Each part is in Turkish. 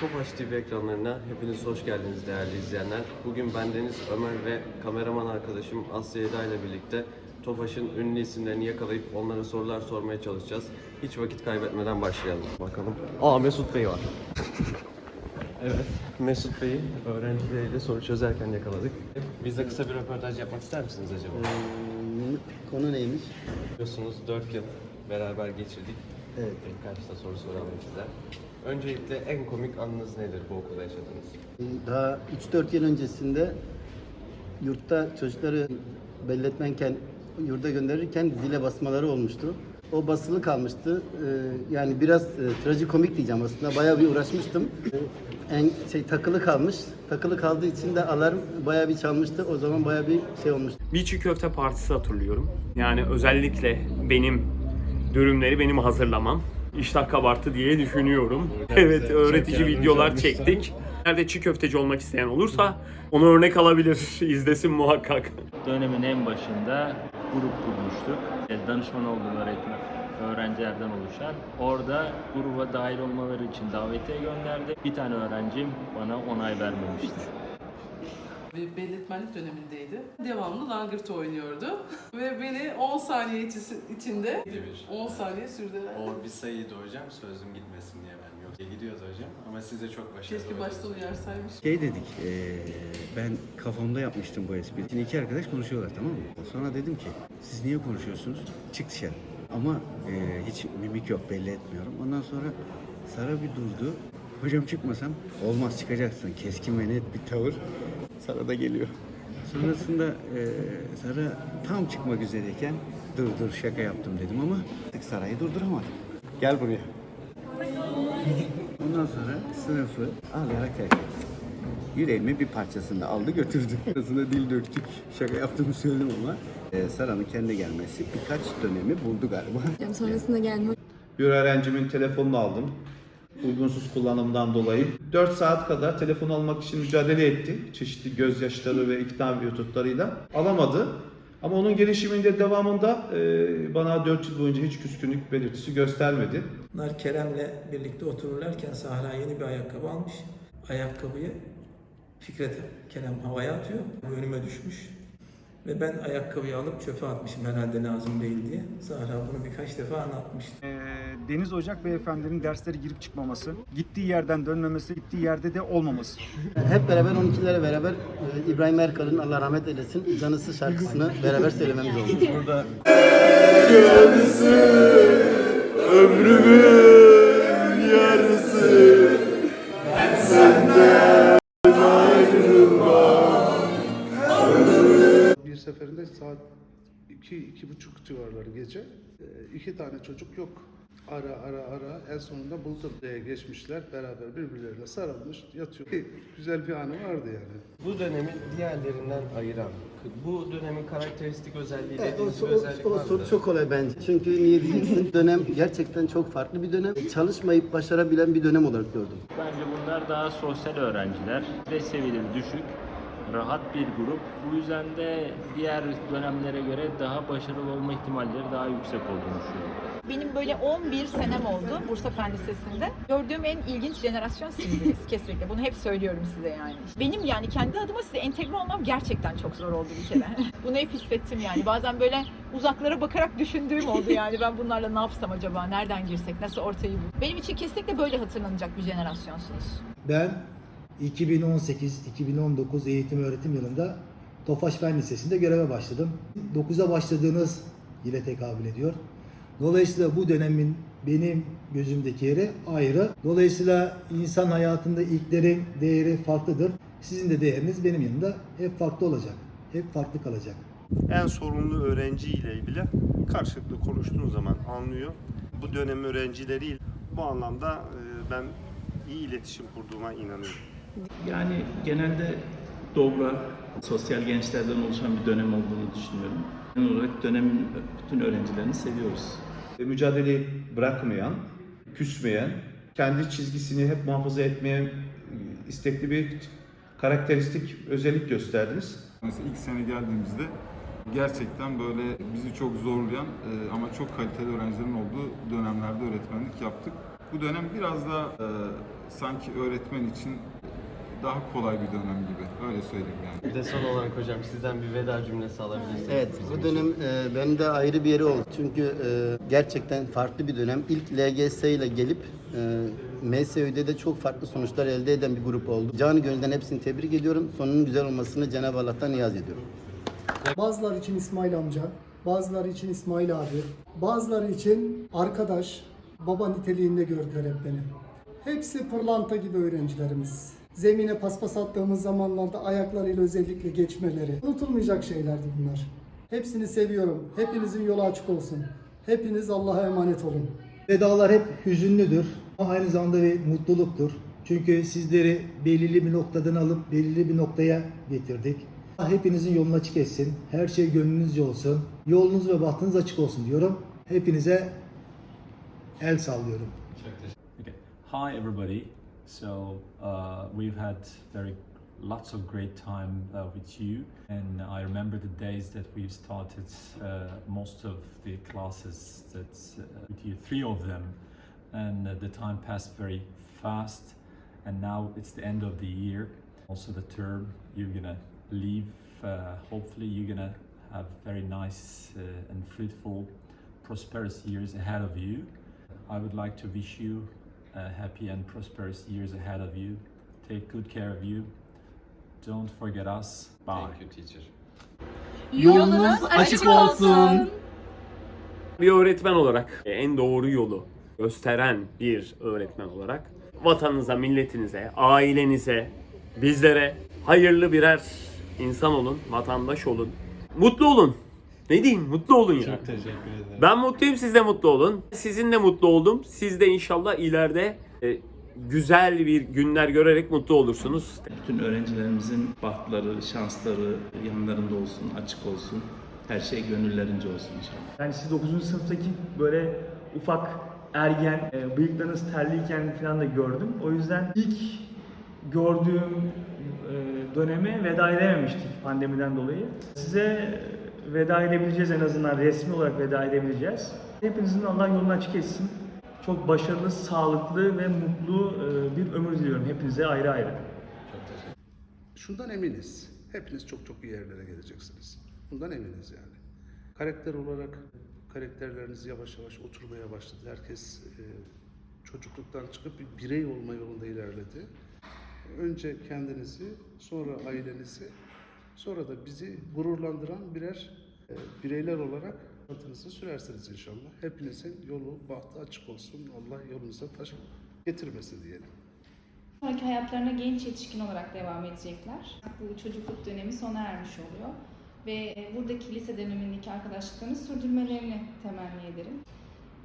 Tofaş TV ekranlarına hepiniz hoş geldiniz değerli izleyenler. Bugün bendeniz Ömer ve kameraman arkadaşım Asya Eda ile birlikte Tofaş'ın ünlü isimlerini yakalayıp onlara sorular sormaya çalışacağız. Hiç vakit kaybetmeden başlayalım. Bakalım. Aa Mesut Bey var. evet, Mesut Bey'i öğrencileriyle soru çözerken yakaladık. Bizle kısa bir röportaj yapmak ister misiniz acaba? Ee, Konu neymiş? Biliyorsunuz 4 yıl beraber geçirdik. Evet. Birkaç da soru soralım size. Öncelikle en komik anınız nedir bu okulda yaşadığınız? Daha 3-4 yıl öncesinde yurtta çocukları belletmenken yurda gönderirken zile basmaları olmuştu. O basılı kalmıştı. Ee, yani biraz e, trajikomik diyeceğim aslında. Bayağı bir uğraşmıştım. En şey takılı kalmış. Takılı kaldığı için de alarm bayağı bir çalmıştı. O zaman bayağı bir şey olmuştu. Bir çiğ köfte partisi hatırlıyorum. Yani özellikle benim dürümleri benim hazırlamam. İştah kabarttı diye düşünüyorum. Evet öğretici videolar çektik. Nerede çiğ köfteci olmak isteyen olursa onu örnek alabilir. izlesin muhakkak. dönemin en başında grup kurmuştuk. E, Danışman olduğum öğretmen öğrencilerden oluşan. Orada gruba dahil olmaları için davetiye gönderdi. Bir tane öğrencim bana onay vermemişti. Bir belirtmenlik dönemindeydi. Devamlı langırt oynuyordu. Ve beni 10 saniye içinde 10 saniye sürdüler. O bir sayıydı hocam sözüm gitmesin diye ben yoksa gidiyordu hocam ama siz de çok başarılı Keşke başta uyarsaymış. Şey dedik, eee, ben kafamda yapmıştım bu espriyi. Şimdi iki arkadaş konuşuyorlar tamam mı? Sonra dedim ki, siz niye konuşuyorsunuz? Çık dışarı. Ama eee, hiç mimik yok, belli etmiyorum. Ondan sonra Sara bir durdu. Hocam çıkmasam, olmaz çıkacaksın. Keskin ve net bir tavır. Sara da geliyor. Sonrasında eee Sara tam çıkmak üzereyken, dur dur şaka yaptım dedim ama Sara'yı durduramadım. Gel buraya. Ondan sonra sınıfı ağlayarak terk etti. Yüreğimin bir parçasını aldı götürdü. Arasında dil döktük. Şaka yaptığımı söyledim ama e, Sara'nın kendine gelmesi birkaç dönemi buldu galiba. Hocam sonrasında gelme. Bir öğrencimin telefonunu aldım. Uygunsuz kullanımdan dolayı. 4 saat kadar telefon almak için mücadele etti. Çeşitli gözyaşları ve ikna metotlarıyla. Alamadı. Ama onun gelişiminde devamında e, bana 4 yıl boyunca hiç küskünlük belirtisi göstermedi. Bunlar Kerem'le birlikte otururlarken Sahra yeni bir ayakkabı almış. Ayakkabıyı Fikret Kerem havaya atıyor. Önüme düşmüş. Ve ben ayakkabıyı alıp çöpe atmışım herhalde lazım değil diye. Zahra bunu birkaç defa anlatmıştı. Ee, Deniz Ocak beyefendinin derslere girip çıkmaması, gittiği yerden dönmemesi, gittiği yerde de olmaması. Hep beraber 12'lere beraber e, İbrahim Erkal'ın Allah rahmet eylesin Canısı şarkısını beraber söylememiz oldu. Burada Bir iki, iki buçuk civarları gece e, iki tane çocuk yok. Ara ara ara en sonunda buldum diye geçmişler beraber birbirlerine sarılmış yatıyor. Güzel bir anı vardı yani. Bu dönemi diğerlerinden ayıran, bu dönemin karakteristik özelliği Evet, o, dediğiniz bir o, özellik o var soru mıdır? çok kolay bence. Çünkü niye diyeceksin? dönem gerçekten çok farklı bir dönem. Çalışmayıp başarabilen bir dönem olarak gördüm. Bence bunlar daha sosyal öğrenciler. Stres seviyeleri düşük, rahat bir grup. Bu yüzden de diğer dönemlere göre daha başarılı olma ihtimalleri daha yüksek olduğunu düşünüyorum. Benim böyle 11 senem oldu Bursa Fen Lisesi'nde. Gördüğüm en ilginç jenerasyon sizdiniz kesinlikle. Bunu hep söylüyorum size yani. Benim yani kendi adıma size entegre olmam gerçekten çok zor oldu bir kere. Bunu hep hissettim yani. Bazen böyle uzaklara bakarak düşündüğüm oldu yani. Ben bunlarla ne yapsam acaba? Nereden girsek? Nasıl ortayı bul? Benim için kesinlikle böyle hatırlanacak bir jenerasyonsunuz. Ben 2018-2019 eğitim öğretim yılında Tofaş Fen Lisesi'nde göreve başladım. 9'a başladığınız yıla tekabül ediyor. Dolayısıyla bu dönemin benim gözümdeki yeri ayrı. Dolayısıyla insan hayatında ilklerin değeri farklıdır. Sizin de değeriniz benim yanımda hep farklı olacak. Hep farklı kalacak. En sorumlu öğrenciyle bile karşılıklı konuştuğun zaman anlıyor. Bu dönem öğrencileriyle bu anlamda e, ben iyi iletişim kurduğuma inanıyorum. Yani genelde dobra, sosyal gençlerden oluşan bir dönem olduğunu düşünüyorum. Genel olarak dönemin bütün öğrencilerini seviyoruz. E, Mücadeleyi bırakmayan, küsmeyen, kendi çizgisini hep muhafaza etmeye e, istekli bir karakteristik özellik gösterdiniz. Mesela ilk sene geldiğimizde gerçekten böyle bizi çok zorlayan e, ama çok kaliteli öğrencilerin olduğu dönemlerde öğretmenlik yaptık. Bu dönem biraz da e, sanki öğretmen için daha kolay bir dönem gibi. Öyle söyleyeyim yani. Bir de son olarak hocam sizden bir veda cümlesi alabilirsiniz. Evet, bu dönem e, benim de ayrı bir yeri oldu. Çünkü e, gerçekten farklı bir dönem. İlk LGS ile gelip e, MSÜ'de de çok farklı sonuçlar elde eden bir grup oldu. Canı gönülden hepsini tebrik ediyorum. Sonunun güzel olmasını Cenab-ı Allah'tan niyaz ediyorum. Bazıları için İsmail amca, bazıları için İsmail abi, bazıları için arkadaş, baba niteliğinde gördüler hep beni. Hepsi pırlanta gibi öğrencilerimiz. Zemine paspas attığımız zamanlarda ayaklarıyla özellikle geçmeleri. Unutulmayacak şeylerdi bunlar. Hepsini seviyorum. Hepinizin yolu açık olsun. Hepiniz Allah'a emanet olun. Vedalar hep hüzünlüdür ama aynı zamanda bir mutluluktur. Çünkü sizleri belirli bir noktadan alıp belirli bir noktaya getirdik. Hepinizin yolunu açık etsin. Her şey gönlünüzce olsun. Yolunuz ve bahtınız açık olsun diyorum. Hepinize el sallıyorum. Okay. Hi, everybody. So uh, we've had very lots of great time uh, with you, and I remember the days that we've started uh, most of the classes that uh, with you, three of them, and uh, the time passed very fast. And now it's the end of the year, also the term. You're gonna leave. Uh, hopefully, you're gonna have very nice and fruitful, prosperous years ahead of you. I would like to wish you uh, happy and prosperous years ahead of you. Take good care of you. Don't forget us. Bye. Thank you teacher. Yolunuz açık olsun. Bir öğretmen olarak en doğru yolu gösteren bir öğretmen olarak vatanınıza, milletinize, ailenize, bizlere hayırlı birer insan olun, vatandaş olun. Mutlu olun. Ne diyeyim? Mutlu olun ya. Çok teşekkür ederim. Ben mutluyum, siz de mutlu olun. Sizin de mutlu oldum. Siz de inşallah ileride e, güzel bir günler görerek mutlu olursunuz. Bütün öğrencilerimizin bahtları, şansları yanlarında olsun, açık olsun. Her şey gönüllerince olsun inşallah. Yani siz 9. sınıftaki böyle ufak ergen, e, bıyıklarınız terliyken falan da gördüm. O yüzden ilk gördüğüm e, döneme veda edememiştik pandemiden dolayı. Size veda edebileceğiz en azından resmi olarak veda edebileceğiz. Hepinizin Allah yolunu açık etsin. Çok başarılı, sağlıklı ve mutlu e, bir ömür diliyorum hepinize ayrı ayrı. Şundan eminiz. Hepiniz çok çok iyi yerlere geleceksiniz. Bundan eminiz yani. Karakter olarak karakterleriniz yavaş yavaş oturmaya başladı. Herkes e, çocukluktan çıkıp bir birey olma yolunda ilerledi. Önce kendinizi, sonra ailenizi, sonra da bizi gururlandıran birer e, bireyler olarak hayatınızı sürersiniz inşallah. Hepinizin yolu, bahtı açık olsun. Allah yolunuza taş getirmesin diyelim. Sonraki hayatlarına genç yetişkin olarak devam edecekler. Bu çocukluk dönemi sona ermiş oluyor. Ve buradaki lise dönemindeki arkadaşlıklarını sürdürmelerini temenni ederim.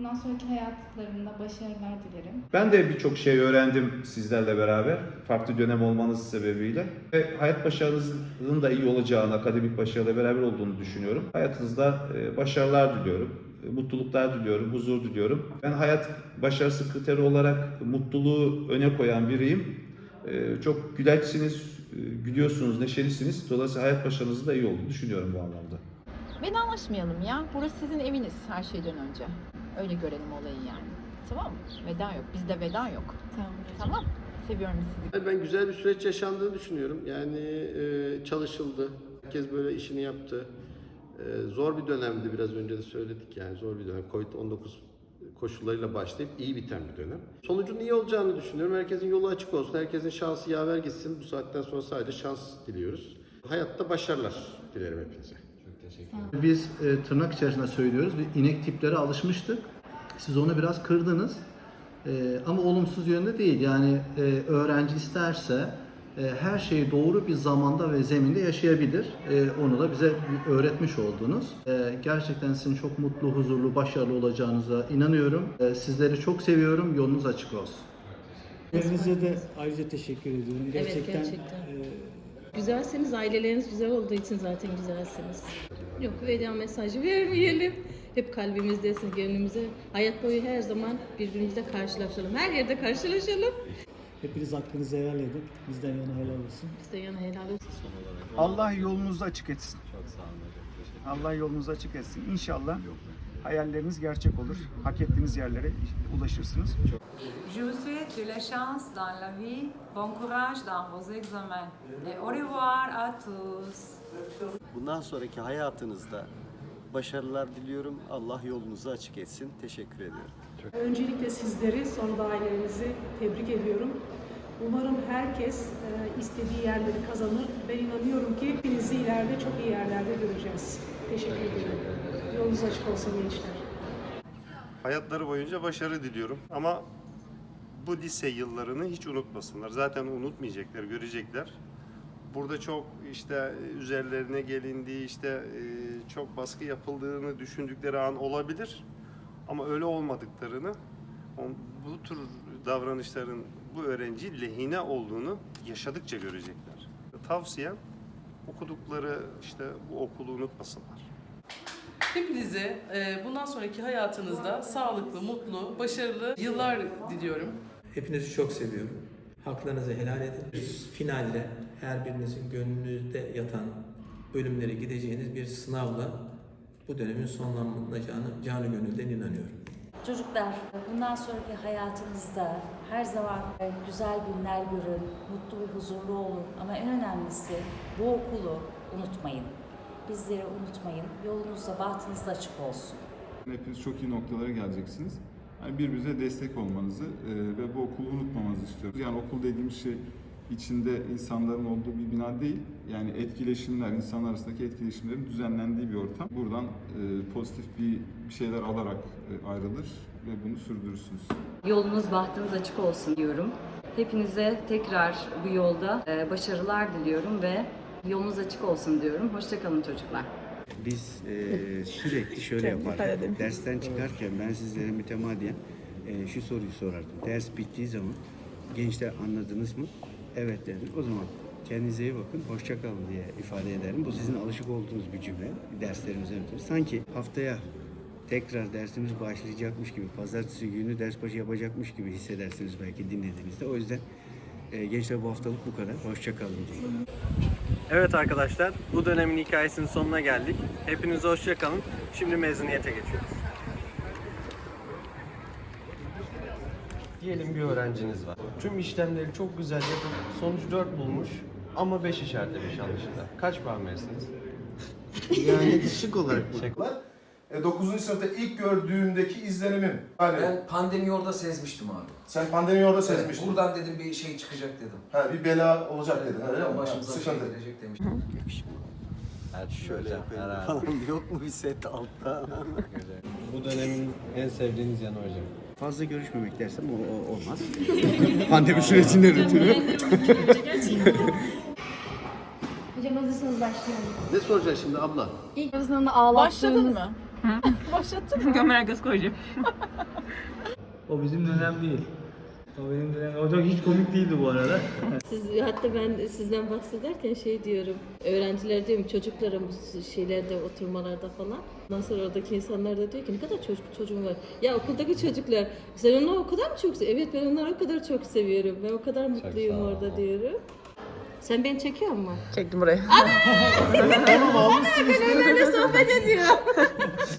Bundan sonraki hayatlarında başarılar dilerim. Ben de birçok şey öğrendim sizlerle beraber. Farklı dönem olmanız sebebiyle. Ve hayat başarınızın da iyi olacağını, akademik başarıyla beraber olduğunu düşünüyorum. Hayatınızda e, başarılar diliyorum. e, Mutluluklar diliyorum, huzur diliyorum. Ben hayat başarısı kriteri olarak mutluluğu öne koyan biriyim. E, Çok güleçsiniz, gülüyorsunuz, neşelisiniz. Dolayısıyla hayat başarınızın da iyi olduğunu düşünüyorum bu anlamda. Vedalaşmayalım ya. Burası sizin eviniz her şeyden önce. Öyle görelim olayı yani. Tamam mı? Veda yok. Bizde veda yok. Tamam. Tamam. Seviyorum sizi. Ben güzel bir süreç yaşandığını düşünüyorum. Yani e, çalışıldı. Herkes böyle işini yaptı. E, zor bir dönemdi biraz önce de söyledik yani zor bir dönem. Covid-19 koşullarıyla başlayıp iyi biten bir dönem. Sonucun iyi olacağını düşünüyorum. Herkesin yolu açık olsun. Herkesin şansı yaver gitsin. Bu saatten sonra sadece şans diliyoruz. Hayatta başarılar dilerim hepinize. Teşekkür ederim. Biz e, tırnak içerisinde söylüyoruz. Bir inek tiplere alışmıştık. Siz onu biraz kırdınız. E, ama olumsuz yönde değil. Yani e, öğrenci isterse e, her şeyi doğru bir zamanda ve zeminde yaşayabilir. E, onu da bize öğretmiş oldunuz. E, gerçekten sizin çok mutlu, huzurlu, başarılı olacağınıza inanıyorum. E, sizleri çok seviyorum. Yolunuz açık olsun. Hepinize de ayrıca teşekkür ediyorum. Gerçekten, gerçekten. e, Güzelseniz aileleriniz güzel olduğu için zaten güzelsiniz. Yok veda mesajı vermeyelim. Hep kalbimizdesin, gönlümüze. Hayat boyu her zaman birbirimizle karşılaşalım. Her yerde karşılaşalım. hepiniz hakkınızı helal edin. Bizden yana helal olsun. Bizden yana helal olsun. Son olarak Allah yolunuzu açık etsin. çok sağ olun Allah yolunuzu açık etsin. İnşallah hayalleriniz gerçek olur. Hak ettiğiniz yerlere ulaşırsınız. Je vous souhaite de la chance dans la vie, bon courage dans vos examens. Et au revoir à tous. Bundan sonraki hayatınızda başarılar diliyorum. Allah yolunuzu açık etsin. Teşekkür ediyorum. Öncelikle sizleri, sonra da ailenizi tebrik ediyorum. Umarım herkes e, istediği yerleri kazanır. Ben inanıyorum ki hepinizi ileride çok iyi yerlerde göreceğiz. Teşekkür ederim. Yolunuz açık olsun gençler. Hayatları boyunca başarı diliyorum ama bu lise yıllarını hiç unutmasınlar. Zaten unutmayacaklar, görecekler. Burada çok işte üzerlerine gelindiği, işte e, çok baskı yapıldığını düşündükleri an olabilir. Ama öyle olmadıklarını, bu tür davranışların bu öğrenci lehine olduğunu yaşadıkça görecekler. Tavsiyem okudukları işte bu okulu unutmasınlar. Hepinize e, bundan sonraki hayatınızda sağlıklı, mutlu, başarılı yıllar diliyorum. Hepinizi çok seviyorum. Haklarınızı helal edin. Finalde her birinizin gönlünüzde yatan bölümlere gideceğiniz bir sınavla bu dönemin sonlanacağını canı gönülden inanıyorum. Çocuklar bundan sonraki hayatınızda her zaman güzel günler görün, mutlu ve huzurlu olun. Ama en önemlisi bu okulu unutmayın. Bizleri unutmayın. Yolunuz da bahtınız da açık olsun. Hepiniz çok iyi noktalara geleceksiniz. Yani birbirinize destek olmanızı e, ve bu okulu unutmamanızı istiyoruz. Yani okul dediğimiz şey içinde insanların olduğu bir bina değil. Yani etkileşimler, insanlar arasındaki etkileşimlerin düzenlendiği bir ortam. Buradan e, pozitif bir bir şeyler alarak e, ayrılır ve bunu sürdürürsünüz. Yolunuz bahtınız açık olsun diyorum. Hepinize tekrar bu yolda e, başarılar diliyorum ve yolunuz açık olsun diyorum. Hoşçakalın çocuklar. Biz e, sürekli şöyle yapardık. Dersten çıkarken ben sizlere mütemadiyen e, şu soruyu sorardım. Ders bittiği zaman gençler anladınız mı? Evet dedim. O zaman kendinize iyi bakın, hoşça kalın diye ifade ederim. Bu sizin alışık olduğunuz bir cümle. Derslerimizden ötürü. Sanki haftaya tekrar dersimiz başlayacakmış gibi, pazartesi günü ders başı yapacakmış gibi hissedersiniz belki dinlediğinizde. O yüzden e, gençler bu haftalık bu kadar. Hoşça kalın diyeyim. Evet arkadaşlar, bu dönemin hikayesinin sonuna geldik. Hepinize hoşça kalın. Şimdi mezuniyete geçiyoruz. Diyelim bir öğrenciniz var. Tüm işlemleri çok güzel yapıp sonuç 4 bulmuş ama 5 işaretlemiş yanlışlıkla. Kaç puan verirsiniz? Yani şık olarak bu. E, 9. sınıfta ilk gördüğümdeki izlenimim. Hani Ben pandemiyi orada sezmiştim abi. sen pandemiyi orada Evet, sezmiştin. buradan dedim bir şey çıkacak dedim. Ha, bir bela olacak dedin. öyle mi? Başımıza Ha, bir şey sıkıntı. gelecek demiştim. Şöyle yapayım falan yok mu bir set altta? Bu dönemin en sevdiğiniz yanı hocam. Fazla görüşmemek dersem o, o olmaz. Pandemi sürecinden ötürü. Hocam hazırsanız başlayalım. Ne soracaksın şimdi abla? İlk sınavında ağlattığınız... Başladın mı? Başlattın mı? Gömer göz koyacağım. o bizim dönem değil. O benim dönem. O da hiç komik değildi bu arada. Siz, hatta ben sizden bahsederken şey diyorum, öğrenciler diyorum çocuklara bu şeylerde oturmalarda falan. Ondan sonra oradaki insanlar da diyor ki ne kadar çocuk çocuğum var. Ya okuldaki çocuklar sen onları o kadar mı çok seviyorsun? Evet ben onları o kadar çok seviyorum. Ben o kadar mutluyum orada diyorum. Sen beni çekiyor musun? Çektim buraya. Ana! ben öyle sohbet ediyorum.